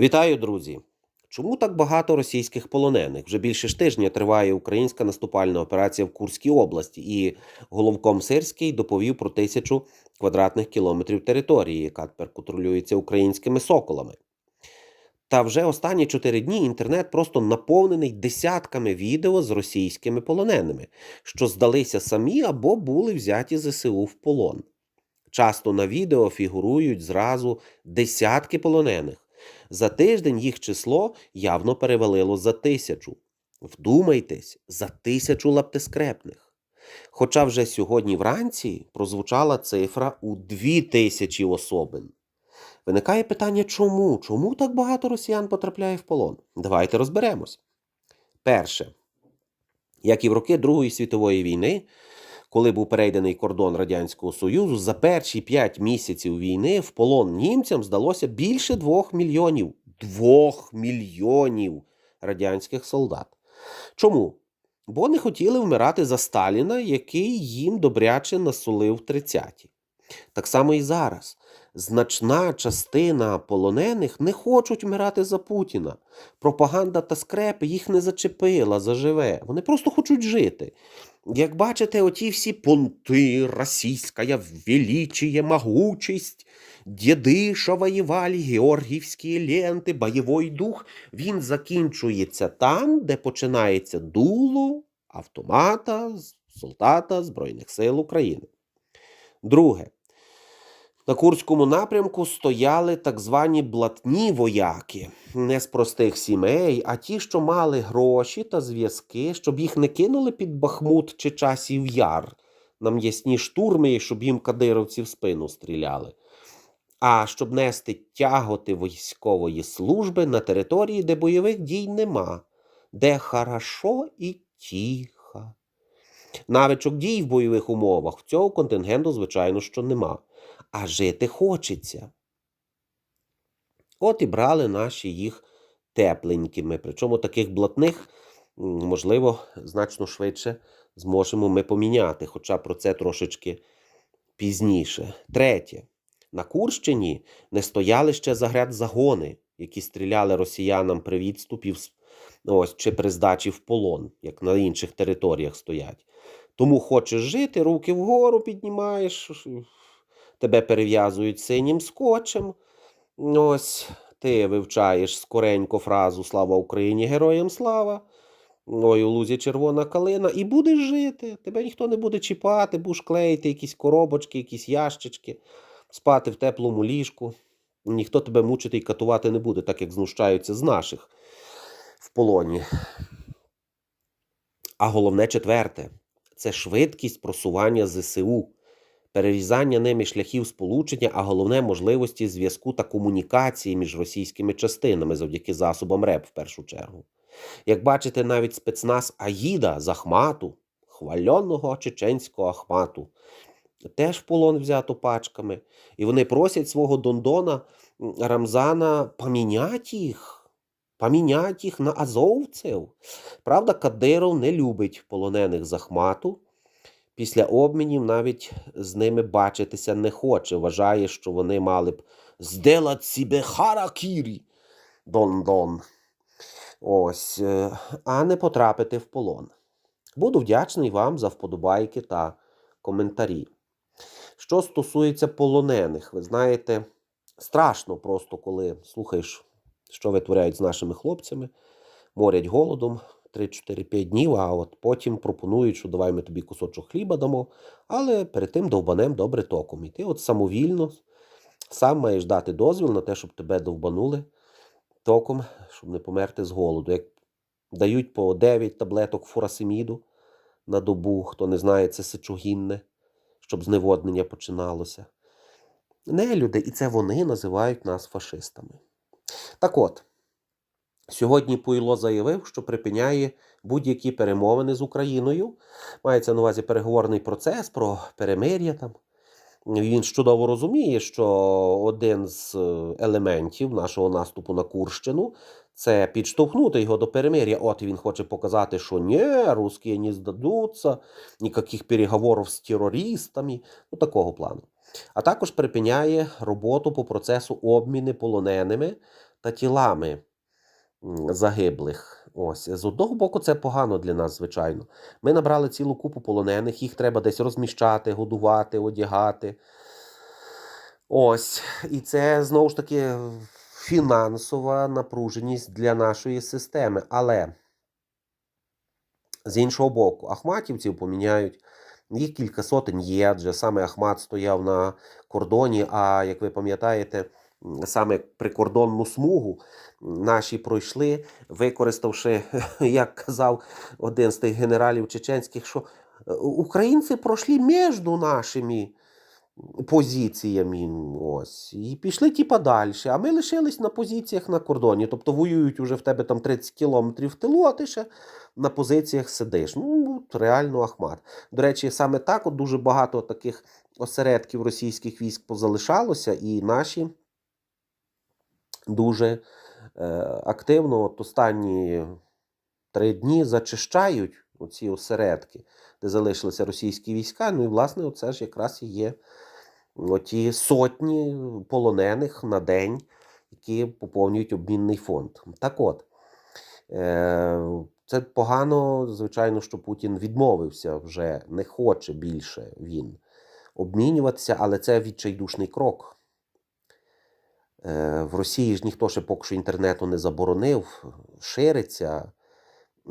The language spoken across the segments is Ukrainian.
Вітаю, друзі! Чому так багато російських полонених? Вже більше ж тижня триває українська наступальна операція в Курській області, і головком Сирський доповів про тисячу квадратних кілометрів території, яка тепер контролюється українськими соколами. Та вже останні чотири дні інтернет просто наповнений десятками відео з російськими полоненими, що здалися самі або були взяті ЗСУ в полон. Часто на відео фігурують зразу десятки полонених. За тиждень їх число явно перевалило за тисячу. Вдумайтесь, за тисячу лаптискрепних. Хоча вже сьогодні вранці прозвучала цифра у дві тисячі особин. Виникає питання, чому? Чому так багато росіян потрапляє в полон? Давайте розберемось. Перше, як і в роки Другої світової війни, коли був перейдений кордон Радянського Союзу, за перші 5 місяців війни в полон німцям здалося більше 2 мільйонів. 2 мільйонів радянських солдат. Чому? Бо не хотіли вмирати за Сталіна, який їм добряче насолив 30-ті. Так само і зараз. Значна частина полонених не хочуть вмирати за Путіна. Пропаганда та скрепи їх не зачепила заживе. Вони просто хочуть жити. Як бачите, оті всі понти, російська величие, могучість, діди, валі, Георгівські ленти, бойовий дух, він закінчується там, де починається дуло автомата, солдата Збройних сил України. Друге. На Курському напрямку стояли так звані блатні вояки, не з простих сімей, а ті, що мали гроші та зв'язки, щоб їх не кинули під Бахмут чи часів яр на м'ясні штурми, щоб їм кадировці в спину стріляли. А щоб нести тяготи військової служби на території, де бойових дій нема, де хорошо і тихо. Навичок дій в бойових умовах в цього контингенту, звичайно, що нема а жити хочеться. От і брали наші їх тепленькими. Причому таких блатних, можливо, значно швидше зможемо ми поміняти, хоча про це трошечки пізніше. Третє. На Курщині не стояли ще загряд загони, які стріляли росіянам при відступі ось, чи при здачі в полон, як на інших територіях стоять. Тому хочеш жити, руки вгору піднімаєш, тебе перев'язують синім скотчем. Ось ти вивчаєш скоренько фразу Слава Україні! Героям слава! Ой, у лузі червона калина, і будеш жити. Тебе ніхто не буде чіпати, будеш клеїти якісь коробочки, якісь ящички, спати в теплому ліжку. Ніхто тебе мучити і катувати не буде, так як знущаються з наших в полоні. А головне четверте це швидкість просування ЗСУ перерізання ними шляхів сполучення, а головне можливості зв'язку та комунікації між російськими частинами завдяки засобам РЕП в першу чергу. Як бачите, навіть спецназ Аїда з Ахмату, хвальонного чеченського Ахмату, теж в полон взято пачками, і вони просять свого Дондона Рамзана поміняти їх. Помінять їх на азовців. Правда, Кадиров не любить полонених з Ахмату, після обмінів навіть з ними бачитися не хоче. Вважає, що вони мали б «сделать себе харакірі, Дон-Дон. Ось, е, а не потрапити в полон. Буду вдячний вам за вподобайки та коментарі. Що стосується полонених, ви знаєте, страшно просто, коли слухаєш, що витворяють з нашими хлопцями, морять голодом, 3-4-5 днів, а от потім пропонують, що давай ми тобі кусочок хліба дамо, але перед тим довбанем добре током. І ти от самовільно сам маєш дати дозвіл на те, щоб тебе довбанули током, щоб не померти з голоду. Як дають по 9 таблеток фурасиміду на добу, хто не знає, це сечогінне, щоб зневоднення починалося. Не люди, і це вони називають нас фашистами. Так от. Сьогодні Пуйло заявив, що припиняє будь-які перемовини з Україною. Мається на увазі переговорний процес про перемир'я там. Він чудово розуміє, що один з елементів нашого наступу на Курщину це підштовхнути його до перемир'я. От він хоче показати, що ні, русські не здадуться, ніяких переговорів з терористами, ну такого плану. А також припиняє роботу по процесу обміни полоненими та тілами загиблих. Ось з одного боку, це погано для нас, звичайно. Ми набрали цілу купу полонених, їх треба десь розміщати, годувати, одягати. Ось, і це знову ж таки фінансова напруженість для нашої системи. Але з іншого боку, ахматівців поміняють. Їх кілька сотень є, адже саме Ахмат стояв на кордоні. А як ви пам'ятаєте, саме прикордонну смугу наші пройшли, використавши, як казав один з тих генералів чеченських, що е, українці пройшли між нашими позиціями. Ось, і пішли типа далі. А ми лишились на позиціях на кордоні. Тобто воюють уже в тебе там 30 кілометрів в тилу, а ти ще на позиціях сидиш. Ну, реально Ахмат. До речі, саме так от дуже багато таких осередків російських військ позалишалося, і наші дуже е, активно от останні три дні зачищають оці осередки, де залишилися російські війська. Ну і власне, оце ж якраз і є оті сотні полонених на день, які поповнюють обмінний фонд. Так от, е, це погано, звичайно, що Путін відмовився вже, не хоче більше він обмінюватися, але це відчайдушний крок. Е, В Росії ж ніхто ще поки що інтернету не заборонив, шириться.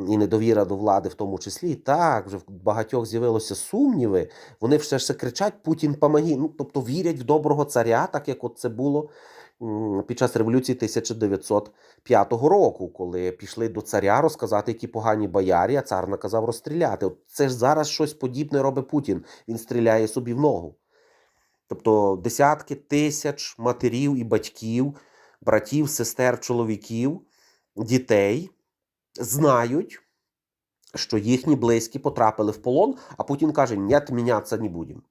І недовіра до влади в тому числі. Так, вже в багатьох з'явилося сумніви. Вони все ж кричать Путін помоги. Ну, тобто вірять в доброго царя, так як от це було під час революції 1905 року, коли пішли до царя розказати, які погані боярі, а цар наказав розстріляти. От це ж зараз щось подібне робить Путін. Він стріляє собі в ногу. Тобто десятки тисяч матерів і батьків, братів, сестер, чоловіків, дітей знають, що їхні близькі потрапили в полон, а Путін каже, нет, мінятися не будемо.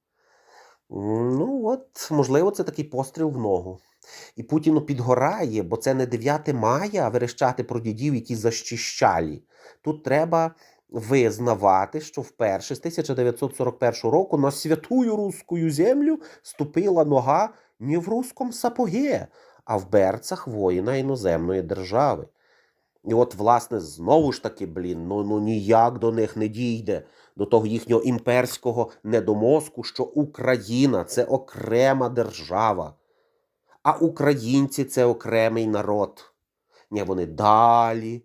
Ну, от, можливо, це такий постріл в ногу. І Путіну підгорає, бо це не 9 мая верещати про дідів, які защищали. Тут треба визнавати, що вперше з 1941 року на святую руську землю ступила нога не в русском сапоге, а в берцах воїна іноземної держави. І от, власне, знову ж таки, блін, ну, ну ніяк до них не дійде, до того їхнього імперського недомозку, що Україна це окрема держава, а українці це окремий народ. Ні, вони далі,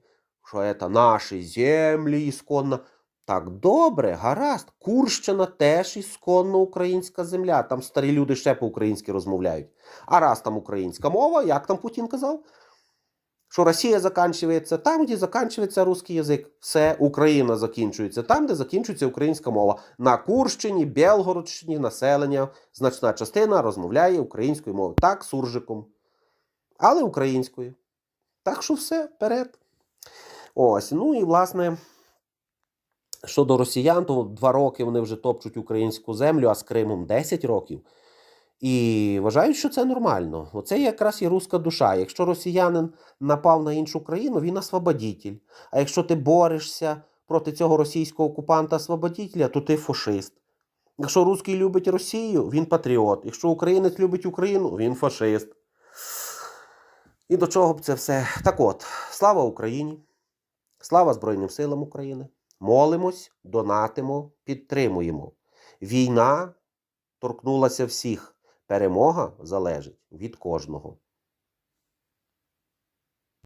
що це наші землі ісконно. Так, добре, гаразд. Курщина теж ісконно українська земля. Там старі люди ще по-українськи розмовляють. А раз там українська мова, як там Путін казав? що Росія закінчується там, де закінчується русский язик. Все, Україна закінчується там, де закінчується українська мова. На Курщині, Білгородщині населення, значна частина розмовляє українською мовою. Так, суржиком. Але українською. Так що все, вперед. Ось. Ну і власне. Щодо росіян, то два роки вони вже топчуть українську землю, а з Кримом 10 років. І вважають, що це нормально. Оце якраз і руська душа. Якщо росіянин напав на іншу країну, він освободитель. А якщо ти борешся проти цього російського окупанта освободителя, то ти фашист. Якщо русський любить Росію, він патріот. Якщо українець любить Україну, він фашист. І до чого б це все? Так от, слава Україні! Слава Збройним силам України! Молимось, донатимо, підтримуємо. Війна торкнулася всіх. Перемога залежить від кожного.